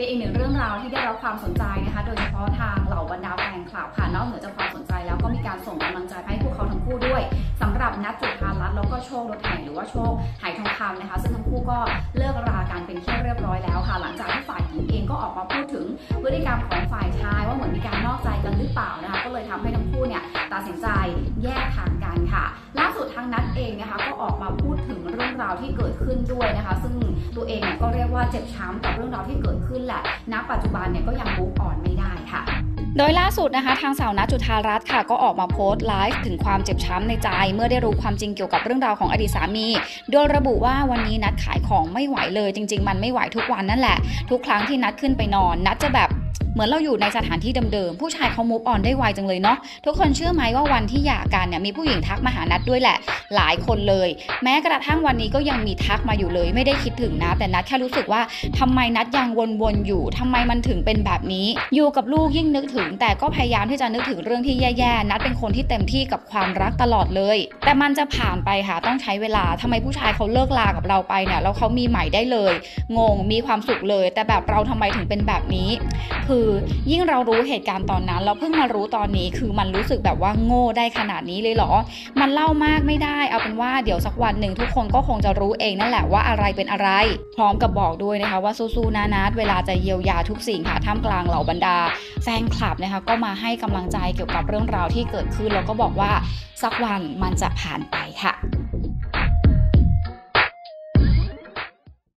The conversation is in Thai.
เป็นอีกหนึ่งเรื่องราวที่ได้รับความสนใจนะคะ โดยเฉพาะทางเหล่าบรรดาแฟนคลับค่ะนอกเหนือจากความสนใจแล้วก็มีการส่งกำลังใจให้พวกเขาทั้งคู่ด้วยสำหรับนัทจุธารัตน์แล้วก็โชครถแห่หรือว่าโชคหายทองคำนะคะ ซึ่งทั้งคู่ก็เลิกรากันเป็นที่เรียบร้อยแล้วค่ะ หลังจากที่ฝ่ายหญิงเองก็ออกมาพูดถึงพฤติกรรมของฝ่ายชาย ว่าเหมือนมีการนอกใจกันหรือเปล่านะคะ ก็เลยทำให้ทั้งคู่เนี่ยตัดสินใจแยกทางกันค่ะล่าสุดทางนัทเองนะคะก็ออกมาพูดถึง รื่องราวที่เกิดขึ้นด้วยนะคะ ซึ่งตัวเองเนี่ยก็เรียกว่าเจ็บช้ำกับเรื่องราวที่เกิดขึ้นแหละณปัจจุบันเนี่ยก็ยังมุกอ่อนไม่ได้ค่ะโดยล่าสุดนะคะทางสาวนัทจุธารัตน์ค่ะก็ออกมาโพสต์ไลฟ์ถึงความเจ็บช้ำในใจ เมื่อได้รู้ความจริงเกี่ยวกับเรื่องราวของอดีตสามี โดยระบุว่าวันนี้นัดขายของไม่ไหวเลย จริง ๆ มันไม่ไหวทุกวันนั่นแหละ ทุกครั้งที่นัดขึ้นไปนอน นัดจะแบบเหมือนเราอยู่ในสถานที่เดิมๆผู้ชายเขามูฟออนได้ไวจังเลยเนาะทุกคนเชื่อไหมว่าวันที่หย่ากันเนี่ยมีผู้หญิงทักมาหานัดด้วยแหละ หลายคนเลย แม้กระทั่งวันนี้ก็ยังมีทักมาอยู่เลย ไม่ได้คิดถึงนะแต่นัดแค่รู้สึกว่าทำไมนัดยังวนๆอยู่ทำไมมันถึงเป็นแบบนี้ อยู่กับลูกยิ่งนึกถึง แต่ก็พยายามที่จะนึกถึงเรื่องที่แย่ๆนัดเป็นคนที่เต็มที่กับความรักตลอดเลย แต่มันจะผ่านไปค่ะต้องใช้เวลาทำไมผู้ชายเขาเลิกลากับเราไปเนี่ยแล้วเขามีใหม่ได้เลย งงมีความสุขเลย แต่แบบเราทำไมถึงเป็นแบบนี้ คือยิ่งเรารู้เหตุการณ์ตอนนั้น เราเพิ่งมารู้ตอนนี้คือมันรู้สึกแบบว่าโง่ได้ขนาดนี้เลยเหรอ มันเล่ามากไม่ได้ เอาเป็นว่าเดี๋ยวสักวันหนึ่งทุกคนก็คงจะรู้เองนั่นแหละว่าอะไรเป็นอะไร พร้อมกับบอกด้วยนะคะว่าสู้ๆนะนัดเวลาจะเยียวยาทุกสิ่งค่ะท่ามกลางเหล่าบรรดา แฟนคลับนะคะก็มาให้กำลังใจเกี่ยวกับเรื่องราวที่เกิดขึ้นแล้วก็บอกว่าสักวันมันจะผ่านไปค่ะ